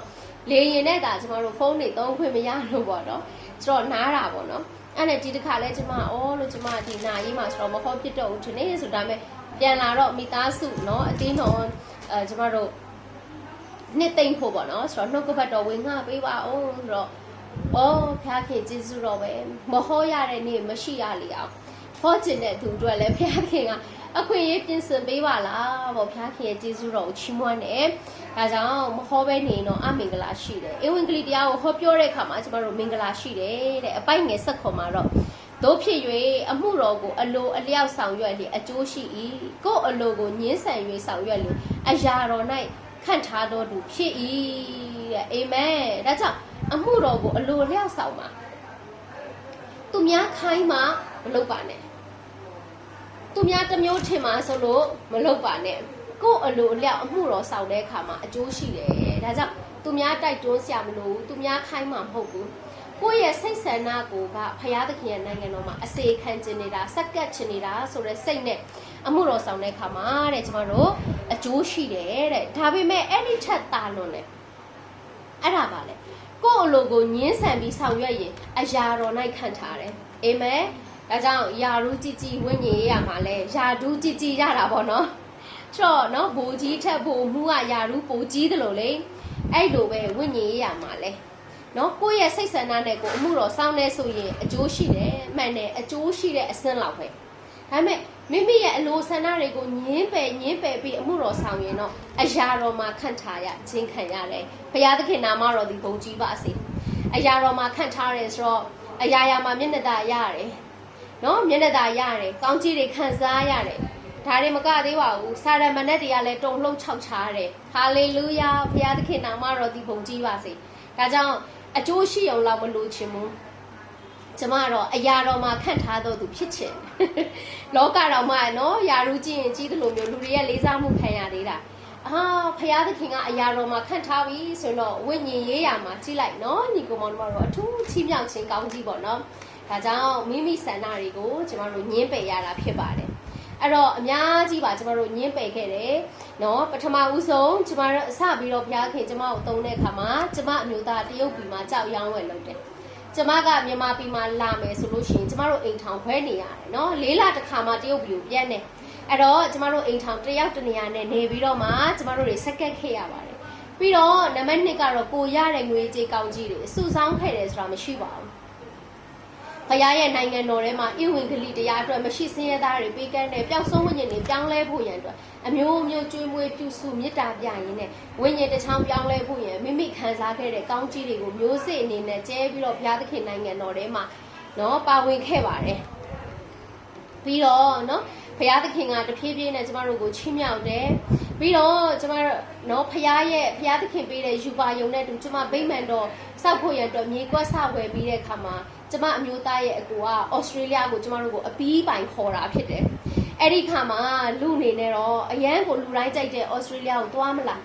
လေရင်နဲ့ဒါကျွန်တော်တို့ဖုန်းတွေသုံးခွင့်မရလို့ပေါ့နော်ဆိုတော့နားတာပေါ့နော် အဲ့နဲ့ဒီတစ်ခါလဲကျွန်မအော်လို့ကျွန်မဒီနာရေးမှာဆိုတော့မဟောဖြစ်တော့ဘူးဒီနေ့ဆိုဒါမဲ့ပြန်လာတော့မိသားစုเนาะအတင်းတော်အဲကျွန်မတို့နှစ်သိမ့်ဖို့ပေါ့နော်ဆိုတော့နှုတ်ကပတ်တော်ဝင်ငှပေးပါအောင်ဆိုတော့အော်ဖျားခင်ကျေးဇူးတော်ပဲမဟောရတဲ့နေ့မရှိရလေအောင်ဟောကျင်တဲ့သူတို့လည်းဖျားခင်ကအခွင့်အရေးပြင်ဆင်ပေးပါလားပေါ့ဖျားခင်ရဲ့ကျေးဇူးတော်ကိုချီးမွမ်းတယ် ဒါကြောင့်မဟောပဲနေတော့အမင်္ဂလာရှိတယ်ဧဝံဂေလိတရားကိုဟောပြောတဲ့အခါမှာကျမတို့မင်္ဂလာရှိတယ်တဲ့အပိုက်ငယ်ဆက်ခွန်မှာတော့တို့ဖြစ်၍အမှုတော်ကိုအလိုအလျောက်ဆောင်ရွက်လေအကျိုးရှိ၏ကို့အလိုကိုညှင်းဆန်၍ဆောင်ရွက်လေအရာတော်၌ခန့်ထားတော်သူဖြစ်၏တဲ့အာမင်ဒါကြောင့်အမှုတော်ကိုအလိုအလျောက်ဆောင်ပါသူများခိုင်းမှမလုပ်ပါနဲ့သူများတစ်မျိုးထင်မှဆိုလို့မလုပ်ပါနဲ့ ကို့အလိုအလျောက်အမှုတော်ဆောင်တဲ့အခါမှာအကျိုးရှိတယ်ဒါကြောင့်သူများတိုက်တွန်းစရာမလိုဘူးသူများခိုင်းမှမဟုတ်ဘူးကိုယ့်ရဲ့စိတ်ဆန္ဒကိုကဖရာသခင်ရဲ့နိုင်ငံတော်မှာအစေခံကျင်နေတာစက္ကပ်ချင်နေတာဆိုတဲ့စိတ်နဲ့အမှုတော်ဆောင်တဲ့အခါမှာတဲ့ကျမတို့အကျိုးရှိတယ်တဲ့ဒါပေမဲ့အဲ့ဒီထက်တာလွန်တယ်အဲ့ဒါပါလေကိုယ့်အလိုကိုညင်းဆန်ပြီးဆောင်ရွက်ရင်အရာတော်၌ခံထားတယ်အာမင်ဒါကြောင့်ယာရူးကြည်ကြည်ဝိညာဉ်ရေးရမှာလဲယာဒူးကြည်ကြည်ရတာပေါ့နော် ဆိုတော့နော်ဘိုးကြီးထက်ဘိုးမှုကယာရူးပိုကြီးတယ်လို့လေအဲ့လိုပဲဝိညာဉ်ရေးရမှာလဲနော်ကိုယ့်ရဲ့စိတ်ဆန္ဒနဲ့ကိုအမှုတော်စောင်းနေဆိုရင်အကျိုးရှိတယ်မှန်တယ်အကျိုးရှိတဲ့အဆင့်လောက်ပဲဒါပေမဲ့မိမိရဲ့အလိုဆန္ဒတွေကိုညင်းပယ်ညင်းပယ်ပြီးအမှုတော်ဆောင်ရင်တော့အရာတော်မှာခန့်ထားရခြင်းခံရတယ်ဘုရားသခင်နာမတော်ဒီဘုံကြီးပါစေအရာတော်မှာခန့်ထားတယ်ဆိုတော့အရာရာမှာမျက်နှာသာရတယ်နော်မျက်နှာသာရတယ်ကောင်းကြီးတွေခံစားရတယ် ဒါတွေမကသေးပါဘူးစာရမဏတ်တွေကလည်းတုံလှုပ်ခြောက်ချားတယ်ဟာလေလုယာဘုရားသခင်နာမတော်ဒီပုံကြီးပါစေဒါကြောင့်အကျိုးရှိအောင်လောက်မလို့ချင်ဘူးကျမကတော့အရာတော်မှာခန့်ထားတော့သူဖြစ်ချင်တယ်လောကတော်မှာနော်ယာရုကြည့်ရင်ကြီးသလိုမျိုးလူတွေရဲ့လေးစားမှုခံရသေးတာအာဖရာသခင်ကအရာတော်မှာခန့်ထားပြီဆိုတော့ဝိညာဉ်ရေးရာမှာကြည့်လိုက်နော်ညီကောင်မောင်တို့ကတော့အထူးချီးမြှောက်ခြင်းကောင်းကြီးပေါ့နော်ဒါကြောင့်မိမိဆန္ဒတွေကိုကျမတို့ညှင်းပယ်ရတာဖြစ်ပါတယ် အဲ့တော့အများကြီးပါကျမတို့ညင်းပယ်ခဲ့တယ်နော်ပထမဦးဆုံးကျမတို့အစပြီးတော့ဘုရားခင်ကျမကိုတုံးတဲ့အခါမှာကျမအမျိုးသားတရုတ်ပြည်မှာကြောက်ရောင်းဝယ်လုပ်တယ်ကျမကမြန်မာပြည်မှာလာမယ်ဆိုလို့ရှိရင်ကျမတို့အိမ်ထောင်ခွဲနေရတယ်နော်လေးလတစ်ခါမှတရုတ်ပြည်ကိုပြန်နေအဲ့တော့ကျမတို့အိမ်ထောင်တယောက်တနေရာနဲ့နေပြီးတော့မှကျမတို့တွေစက်ကက်ခဲ့ရပါတယ်ပြီးတော့နံပါတ်1ကတော့ကိုရတဲ့ငွေကြေးကောင်းကြီးတွေစုဆောင်းခဲ့တယ်ဆိုတာမရှိပါဘူး ဖခင်ရဲ့နိုင်ငံတော်ထဲမှာဣဝင်ကလေးတရားအတွက်မရှိစင်းရဲသားတွေပေးကမ်းတယ်ပျောက်ဆုံးဝိညာဉ်တွေပြောင်းလဲဖို့ရန်အတွက်အမျိုးမျိုးကျွေးမွေးပြုစုမေတ္တာပြရင်းနဲ့ဝိညာဉ်တစ်ချောင်းပြောင်းလဲဖို့ရန်မိမိခံစားခဲ့တဲ့ကောင်းကြီးတွေကိုမျိုးစေ့အနေနဲ့ကျဲပြီးတော့ဘုရားသခင်နိုင်ငံတော်ထဲမှာနော်ပါဝင်ခဲ့ပါတယ်ပြီးတော့နော်ဘုရားသခင်ကတဖြည်းဖြည်းနဲ့ကျမတို့ကိုချီးမြှောက်တယ်ပြီးတော့ကျမတို့နော်ဘုရားရဲ့ဘုရားသခင်ပေးတဲ့ယူပါယုံနဲ့တူကျမဗိမ္မာန်တော်စောက်ဖို့ရန်အတွက်မြေကွက်ဆဝယ်ပြီးတဲ့အခါမှာ ကျမအမျိုးသားရဲ့အကူကဩစတြေးလျကိုကျမတို့ကိုအပီးပိုင်ခေါ်တာဖြစ်တယ်အဲ့ဒီခါမှာလူအနေနဲ့တော့အရန်ကိုလူတိုင်းကြိုက်တဲ့ဩစတြေးလျကိုသွားမလား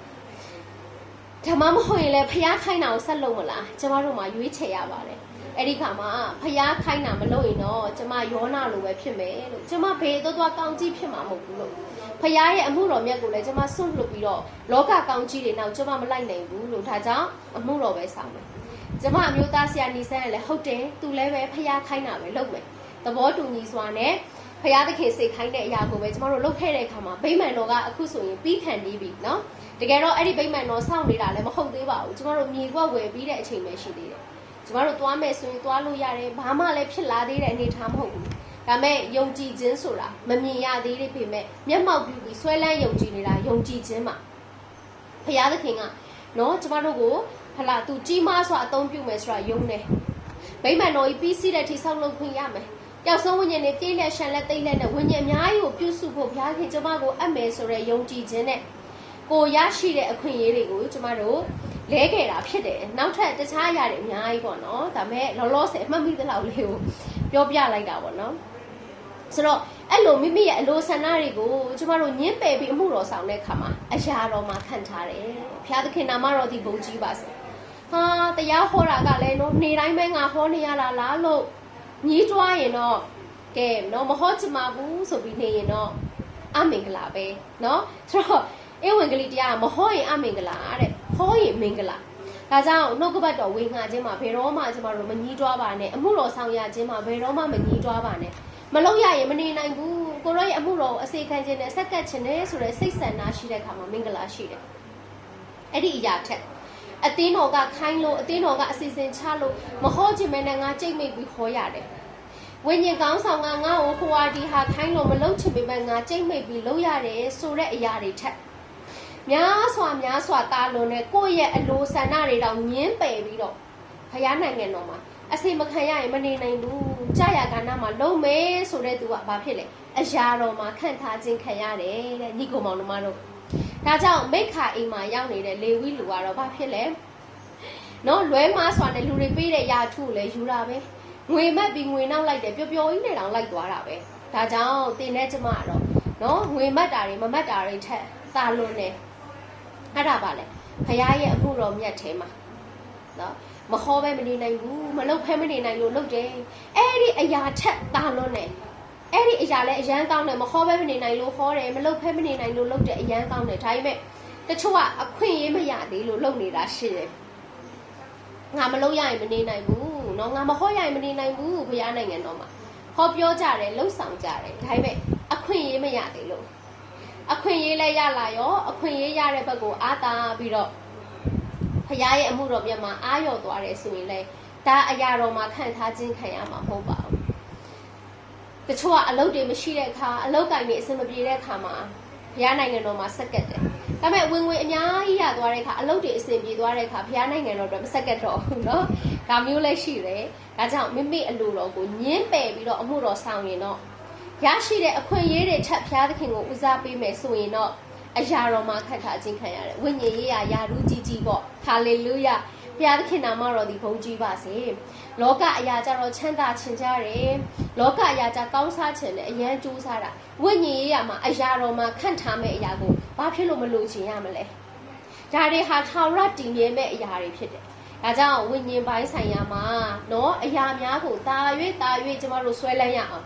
ဒါမှမဟုတ်ရင်လည်းဖျားခိုင်းတာကိုဆက်လုပ်မလားကျမတို့မှရွေးချယ်ရပါတယ်အဲ့ဒီခါမှာဖျားခိုင်းတာမလုပ်ရင်တော့ကျမယောနာလိုပဲဖြစ်မယ်လို့ကျမဘေးတော့တော့ကောင်းကြီးဖြစ်မှာမဟုတ်ဘူးလို့ဖျားရဲ့အမှုတော်မြတ်ကိုလည်းကျမစွန့်လွတ်ပြီးတော့လောကကောင်းကြီးတွေနောက်ကျမမလိုက်နိုင်ဘူးလို့ဒါကြောင့်အမှုတော်ပဲဆောင်မယ် ကျမအမျိုးသားဆရာနီဆန်းကလည်းဟုတ်တယ်သူလည်းပဲဖျားခိုင်းတာပဲလုပ်မယ်သဘောတူညီစွာနဲ့ဖရာသခင်စိတ်ခိုင်းတဲ့အရာကိုပဲကျမတို့လုပ်ခဲ့တဲ့အခါမှာဗိမာန်တော်ကအခုဆိုရင်ပြီးခံနေပြီเนาะတကယ်တော့အဲ့ဒီဗိမာန်တော်စောင့်နေတာလည်းမဟုတ်သေးပါဘူးကျမတို့မြေကွက်ဝယ်ပြီးတဲ့အချိန်ပဲရှိသေးတယ်ကျမတို့သွားမယ်ဆိုရင်သွားလို့ရတယ်ဘာမှလည်းဖြစ်လာသေးတဲ့အနေအထားမဟုတ်ဘူးဒါမဲ့ယုံကြည်ခြင်းဆိုတာမမြင်ရသေးတဲ့ပေမဲ့မျက်မှောက်ပြုပြီးဆွဲလန်းယုံကြည်နေတာယုံကြည်ခြင်းပါဖရာသခင်ကနော်ကျမတို့ကို ဟလာသူကြီးမားစွာအသုံးပြုမယ်ဆိုတာယုံတယ်ဗိမာန်တော်ကြီးပြီးစီးတဲ့ထိဆောက်လုပ်ခွင့်ရမယ်ပျောက်ဆုံးဝိညာဉ်တွေပြည့်လက်ရှန်လက်သိမ့်လက်နဲ့ဝိညာဉ်အများကြီးကိုပြုစုဖို့ဘုရားခင်ကျမကိုအပ်မယ်ဆိုတဲ့ယုံကြည်ခြင်းနဲ့ကိုရရှိတဲ့အခွင့်အရေးတွေကိုကျမတို့လဲခဲ့တာဖြစ်တယ်နောက်ထပ်တခြားအရာတွေအများကြီးပေါ့နော်ဒါပေမဲ့လောလောဆယ်မှတ်မိသလောက်လေးကိုပြောပြလိုက်တာပေါ့နော်ဆိုတော့အဲ့လိုမိမိရဲ့အလိုဆန္ဒတွေကိုကျမတို့ညှင်းပယ်ပြီးအမှုတော်ဆောင်တဲ့အခါမှာအရာတော်မှာခံထားတယ်ဘုရားသခင်နာမတော်ဒီဘုံကြီးပါစေ ဟာတရားဟောတာကလည်းနော်နေတိုင်းပဲငါဟောနေရတာလားလို့ညီးတွားရင်တော့ကဲနော်မဟောချင်ပါဘူးဆိုပြီးနေရင်တော့အမင်္ဂလာပဲနော်ဆိုတော့ဧဝံဂေလိတရားကမဟောရင်အမင်္ဂလာတဲ့ဟောရင်မင်္ဂလာဒါကြောင့်နှုတ်ကပတ်တော်ဝေငှခြင်းမှာဘယ်တော့မှကျမတို့မညီးတွားပါနဲ့အမှုတော်ဆောင်ရခြင်းမှာဘယ်တော့မှမညီးတွားပါနဲ့မလုပ်ရရင်မနေနိုင်ဘူးကိုရောရဲ့အမှုတော်ကိုအစေခံခြင်းနဲ့ဆက်ကပ်ခြင်းနဲ့ဆိုတဲ့စိတ်ဆန္ဒရှိတဲ့အခါမှာမင်္ဂလာရှိတယ်အဲ့ဒီအရာထက် အသင်းတော်ကခိုင်းလို့အသင်းတော်ကအစီအစဉ်ချလို့မဟောခြင်းမဲနဲ့ငါကြိတ်မိတ်ပြီးခေါ်ရတယ်ဝိညာဉ်ကောင်းဆောင်ကငါ့ကိုဟိုဟာဒီဟာခိုင်းလို့မလုပ်ချင်ပေမဲ့ငါကြိတ်မိတ်ပြီးလုပ်ရတယ်ဆိုတဲ့အရာတွေထက်များစွာများစွာတာလွန်တဲ့ကိုယ့်ရဲ့အလိုဆန္ဒတွေတောင်ညင်းပယ်ပြီးတော့ဖယားနိုင်ငံတော်မှာအစိမခံရရင်မနေနိုင်ဘူးကြာရကဏ္ဍမှာလုံမယ်ဆိုတဲ့သူကဘာဖြစ်လဲအရာတော်မှာခန့်ထားခြင်းခံရတယ်တဲ့ညီကောင်မောင်တို့မတို့ ဒါကြောင့်မိခါအိမ်မှာရောက်နေတဲ့လေဝိလူကတော့ဘာဖြစ်လဲနော်လွဲမားစွာနဲ့လူတွေပေးတဲ့ယာထုကိုလည်းယူတာပဲငွေမက်ပြီးငွေနောက်လိုက်တယ်ပျော်ပျော်ကြီးနဲ့တောင်လိုက်သွားတာပဲဒါကြောင့်တင်တဲ့ကျမကတော့နော်ငွေမက်တာတွေမမက်တာတွေထက်တာလွန်တယ်အဲ့ဒါပါလေဖခင်ရဲ့အမှုတော်မြတ်ထဲမှာနော်မခေါ်ပဲမနေနိုင်ဘူးမလုပ်ဖဲမနေနိုင်လို့လုပ်တယ်အဲ့ဒီအရာထက်တာလွန်းတယ် အဲ့ဒီအရာလည်းအရန်ကောင်းတယ်မခေါ်ပဲမနေနိုင်လို့ခေါ်တယ်မလုပ်ဖဲမနေနိုင်လို့လုပ်တယ်အရန်ကောင်းတယ်ဒါပေမဲ့တချို့ကအခွင့်အရေးမရသေးလို့လုပ်နေတာရှိတယ်ငါမလုပ်ရရင်မနေနိုင်ဘူးเนาะငါမဟောရရင်မနေနိုင်ဘူးဘုရားနိုင်ငံတော်မှာဟောပြောကြတယ်လှုပ်ဆောင်ကြတယ်ဒါပေမဲ့အခွင့်အရေးမရသေးလို့အခွင့်အရေးလည်းရလာရောအခွင့်အရေးရတဲ့ဘက်ကိုအားတာပြီးတော့ ဖရားရဲ့အမှုတော်မြတ်မှာအာရော်သွားတယ်ဆိုရင်လည်းဒါအရာတော်မှာခံထားခြင်းခံရမှာမဟုတ်ပါဘူး တချို့ကအလုပ်တွေမရှိတဲ့အခါအလုပ်ကင်တွေအဆင်မပြေတဲ့အခါမှာဘုရားနိုင်ငံတော်မှာဆက်ကတ်တယ် ဒါပေမဲ့ဝင်ဝင်အများကြီးရသွားတဲ့အခါအလုပ်တွေအဆင်ပြေသွားတဲ့အခါဘုရားနိုင်ငံတော်အတွက်မဆက်ကတ်တော့ဘူးเนาะဒါမျိုးလည်းရှိတယ်ဒါကြောင့်မိမိအလိုတော်ကိုညှင်းပယ်ပြီးတော့အမှုတော်ဆောင်ရင်တော့ရရှိတဲ့အခွင့်အရေးတွေထပ်ဘုရားသခင်ကိုဦးစားပေးမယ်ဆိုရင်တော့အရာတော်မှာခတ်ထားခြင်းခံရတယ်ဝိညာဉ်ရေးရာယာရုကြီးကြီးပေါ့ဟာလေလုယာဘုရားသခင်နာမတော်ဒီဘုန်းကြီးပါစေ လောကအရာကြတော့ချမ်းသာခြင်းကြတယ်လောကအရာကြကောင်းစားခြင်းနဲ့အရန်ကြိုးစားတာဝိညာဉ်ရေးရာမှာအရာတော်မှာခန့်ထားမဲ့အရာကိုဘာဖြစ်လို့မလို့ခြင်းရမလဲဒါတွေဟာထာဝရတည်မြဲမဲ့အရာတွေဖြစ်တယ်ဒါကြောင့်ဝိညာဉ်ပိုင်းဆိုင်ရာမှာเนาะအရာများကိုတာ၍တာ၍ကျမတို့ဆွဲလန်းရအောင်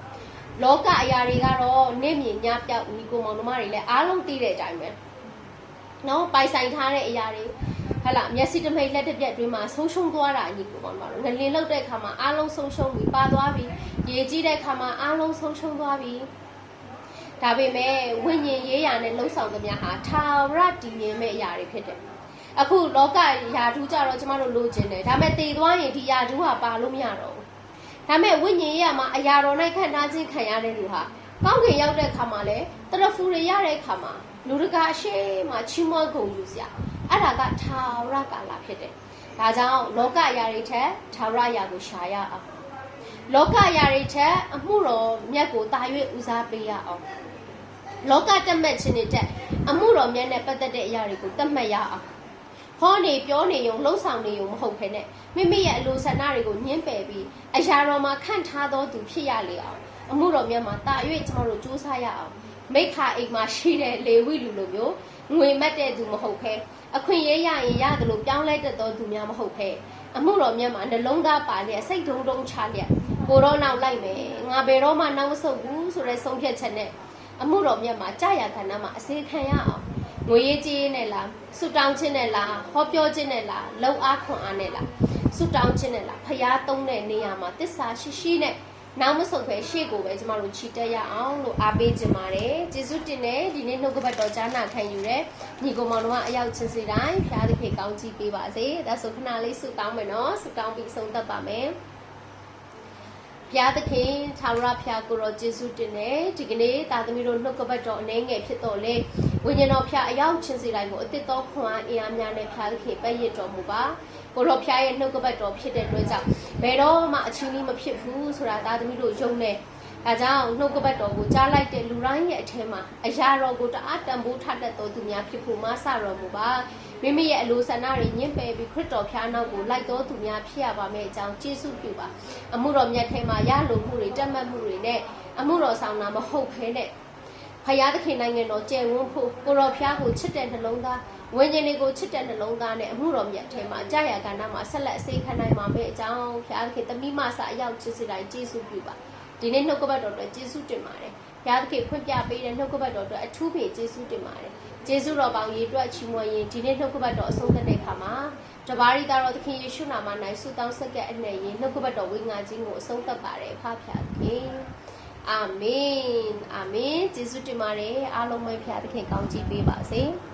လောကအရာတွေကတော့နေမြင်ညပြောက်ညီကိုမောင်နှမတွေလည်းအားလုံးသိတဲ့အတိုင်းပဲ နော်ပိုင်ဆိုင်ထားတဲ့အရာတွေဟဲ့လားမျက်စိတမိတ်လက်တစ်ပြက်အတွင်းမှာဆုံးရှုံးသွားတာညီကိုမောင်နှမတို့ငလင်လောက်တဲ့အခါမှာအားလုံးဆုံးရှုံးပြီးပါသွားပြီရေကြီးတဲ့အခါမှာအားလုံးဆုံးရှုံးသွားပြီဒါပေမဲ့ဝိညာဉ်ရေးရာနဲ့လှုပ်ဆောင်သမျှဟာထာဝရတည်မြဲမဲ့အရာတွေဖြစ်တယ်အခုလောကယာထူးကြတော့ကျမတို့လိုချင်တယ်ဒါပေမဲ့တည်သွားရင်ဒီယာထူးဟာပါလို့မရတော့ဘူးဒါမဲ့ဝိညာဉ်ရေးရမှာအရာတော်၌ခံထားခြင်းခံရတဲ့လူဟာကောင်းကင်ရောက်တဲ့ခါမှာလဲတရဖူတွေရတဲ့ခါမှာ လူတကာအရှိမှချီးမွမ်းဂုဏ်ယူစရာအဲ့ဒါကထာဝရကာလဖြစ်တယ်။ဒါကြောင့်လောကအရာတွေထက်ထာဝရအရာကိုရှာရအောင်။လောကအရာတွေထက်အမှုတော်မြတ်ကိုတာ၍ဦးစားပေးရအောင်။လောကတတ်မှတ်ခြင်းတွေထက်အမှုတော်မြတ်နဲ့ပတ်သက်တဲ့အရာတွေကိုတတ်မှတ်ရအောင်။ဟောနေပြောနေုံလှုပ်ဆောင်နေုံမဟုတ်ဘဲနဲ့မိမိရဲ့အလိုဆန္ဒတွေကိုညှင်းပယ်ပြီးအရာတော်မှာခန့်ထားသောသူဖြစ်ရလေအောင်အမှုတော်မြတ်မှာတာ၍ကျမတို့စူးစမ်းရအောင် မိခါအိမ်မှာရှိတဲ့လေဝိလူလိုမျိုးငွေမတ်တဲ့သူမဟုတ်ဘဲအခွင့်ရေးရရင်ရတယ်လို့ပြောင်းလဲတတ်သောသူများမဟုတ်ဘဲအမှုတော်မြတ်မှာနှလုံးသားပါလျက်စိတ်ထုံထုံချလျက်ကိုတော့နောက်လိုက်မယ်ငါဘယ်တော့မှနောက်မဆုတ်ဘူးဆိုတဲ့ဆုံးဖြတ်ချက်နဲ့အမှုတော်မြတ်မှာကြာရခန္ဓာမှာအစေခံရအောင်ငွေရေးကြေးနဲ့လားဆူတောင်းခြင်းနဲ့လားဟောပြောခြင်းနဲ့လားလှုပ်အားခွန်အားနဲ့လားဆူတောင်းခြင်းနဲ့လားဖျားသုံးတဲ့နေရာမှာတစ္ဆာရှိရှိနဲ့ နောက်မဆုတ်ပဲရှေ့ကိုပဲကျမတို့ခြိတက်ရအောင်လို့အားပေးခြင်းပါတယ်ကျေးဇူးတင်တယ်ဒီနေ့နှုတ်ကပတ်တော်ကြားနာခံယူတဲ့ညီကောင်မောင်တို့ကအရောက်ချင်းစီတိုင်းဖျားသခင်ကောင်းချီးပေးပါစေဒါဆိုခဏလေးဆူတောင်းမယ်နော်ဆူတောင်းပြီးဆုံးသက်ပါမယ်ဘုရားသခင်သာဝရဘုရားကိုရောကျေးဇူးတင်တယ်ဒီကနေ့တာသမီတို့နှုတ်ကပတ်တော်အနေငယ်ဖြစ်တော်လေဝိညာဉ်တော်ဘုရားအရောက်ချင်းစီတိုင်းကိုအသစ်တော်ခွန်အားအင်အားများနဲ့ဘုရားသခင်ပဲ့ရတော်မူပါ ကိုရောဘုရားရဲ့နှုတ်ကပတ်တော်ဖြစ်တဲ့အတွက်ကြောင့်ဘယ်တော့မှအချင်းကြီးမဖြစ်ဘူးဆိုတာတာသမီတို့ယုံနေဒါကြောင့်နှုတ်ကပတ်တော်ကိုကြားလိုက်တဲ့လူတိုင်းရဲ့အထက်မှာအရာတော်ကိုတအားတန်ဖိုးထတတ်တော်သူများဖြစ်ဖို့မဆတော်မူပါမိမိရဲ့အလိုဆန္ဒတွေညှင့်ပယ်ပြီးခရစ်တော်ဖျားနောက်ကိုလိုက်တော်သူများဖြစ်ရပါမယ့်အကြောင်းကျေးဇူးပြုပါအမှုတော်မြတ်ထဲမှာရလိုမှုတွေတက်မှတ်မှုတွေနဲ့အမှုတော်ဆောင်တာမဟုတ်ဘဲနဲ့ဖယားသခင်နိုင်ငံတော်ကျယ်ဝန်းဖို့ကိုတော်ဖျားကိုချစ်တဲ့နှလုံးသား ဝိညာဉ်တွေကိုချစ်တဲ့နှလုံးသားနဲ့အမှုတော်မြတ်ထဲမှာကြာရကဏ္ဍမှာဆက်လက်အစေခံနိုင်ပါမယ့်အကြောင်းဖျားသခင်တမိမဆာအရောက်ချစ်စီတိုင်းကျေးဇူးပြုပါဒီနေ့နှုတ်ကပတ်တော်အတွက်ကျေးဇူးတင်ပါတယ်။ဘုရားသခင်ဖွင့်ပြပေးတဲ့နှုတ်ကပတ်တော်အတွက်အထူးပေကျေးဇူးတင်ပါတယ်။ကျေးဇူးတော်ပေါင်းရေအတွက်ချီးမွမ်းရင်ဒီနေ့နှုတ်ကပတ်တော်အဆုံးသတ်တဲ့အခါမှာတပါးရီသားတော်သခင်ယေရှုနာမ၌ဆုတောင်းဆက်ကပ်အနဲ့ရင်နှုတ်ကပတ်တော်ဝိငါခြင်းကိုအဆုံးသတ်ပါတယ်ဖဖျားသခင်။အာမင်။အာမင်။ကျေးဇူးတင်ပါတယ်အားလုံးပဲဘုရားသခင်ကောင်းချီးပေးပါစေ။